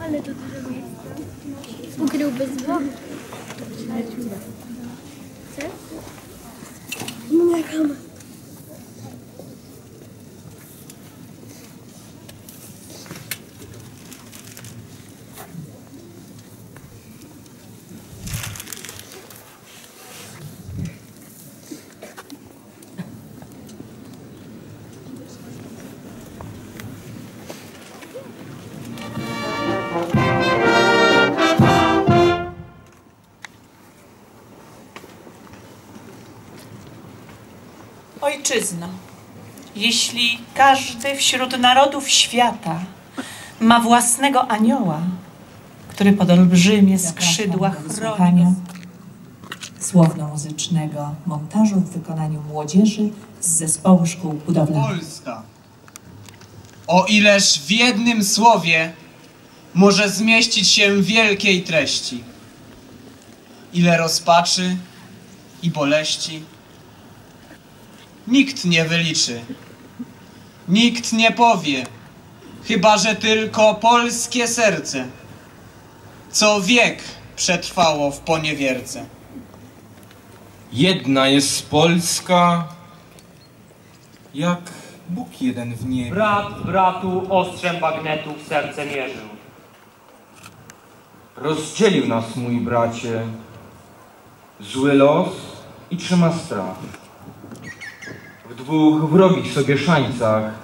Ale to dużo miejsca. Ukryłby zło. Chcesz? Moja kama. Ojczyzno, jeśli każdy wśród narodów świata ma własnego anioła, który pod olbrzymie skrzydła chroni słowno-muzycznego montażu w wykonaniu młodzieży z zespołu szkół budowlanych. Polska. O ileż w jednym słowie może zmieścić się wielkiej treści. Ile rozpaczy i boleści. Nikt nie wyliczy. Nikt nie powie, chyba że tylko polskie serce, co wiek przetrwało w poniewierce. Jedna jest Polska, jak Bóg jeden w niebie. Brat bratu ostrzem bagnetu w serce mierzył. Rozdzielił nas, mój bracie, zły los i trzyma strach. Dwóch wrogich sobie szańcach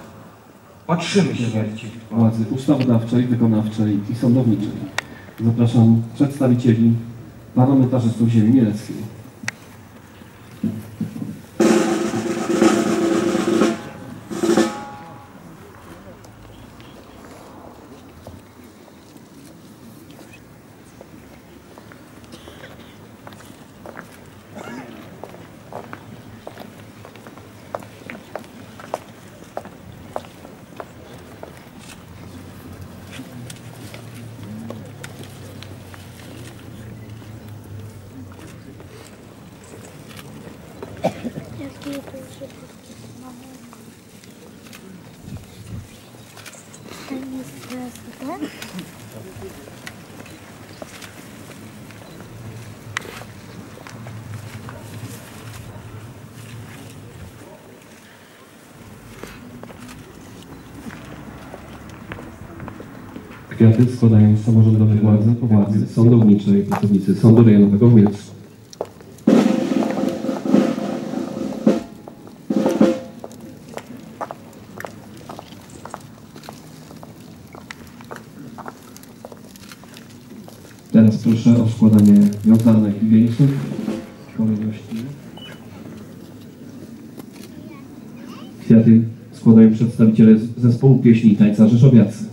patrzymy śmierci władzy ustawodawczej, wykonawczej i sądowniczej. Zapraszam przedstawicieli parlamentarzystów ziemi mieleckiej. Kwiaty składają samorządowe władze, władzy sądowniczej pracownicy Sądu Rejonowego w Mielcu. Teraz proszę o składanie wiązanek i wieńców w kolejności. Kwiaty składają przedstawiciele zespołu pieśni i tańca Rzeszowiacy.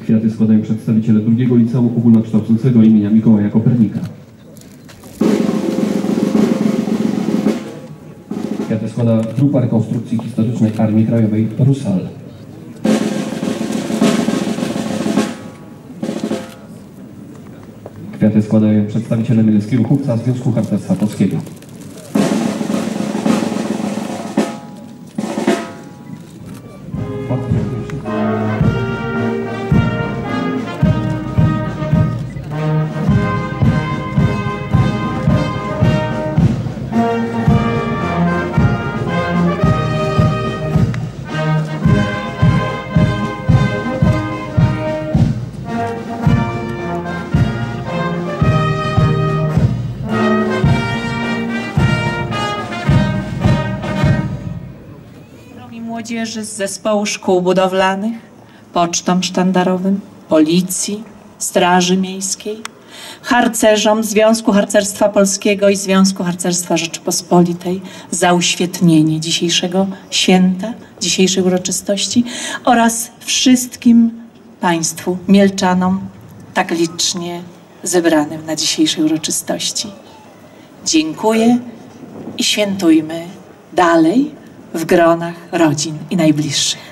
Kwiaty składają przedstawiciele drugiego liceum ogólnokształcącego imienia Mikołaja Kopernika. Kwiaty składa grupa rekonstrukcji historycznej Armii Krajowej Rusal. Kwiaty składają przedstawiciele Mieleckiego Chłopca Związku Harcerstwa Polskiego. Młodzieży z zespołu szkół budowlanych, pocztom sztandarowym, policji, straży miejskiej, harcerzom Związku Harcerstwa Polskiego i Związku Harcerstwa Rzeczypospolitej za uświetnienie dzisiejszego święta, dzisiejszej uroczystości oraz wszystkim Państwu Mielczanom tak licznie zebranym na dzisiejszej uroczystości. Dziękuję i świętujmy dalej w gronach rodzin i najbliższych.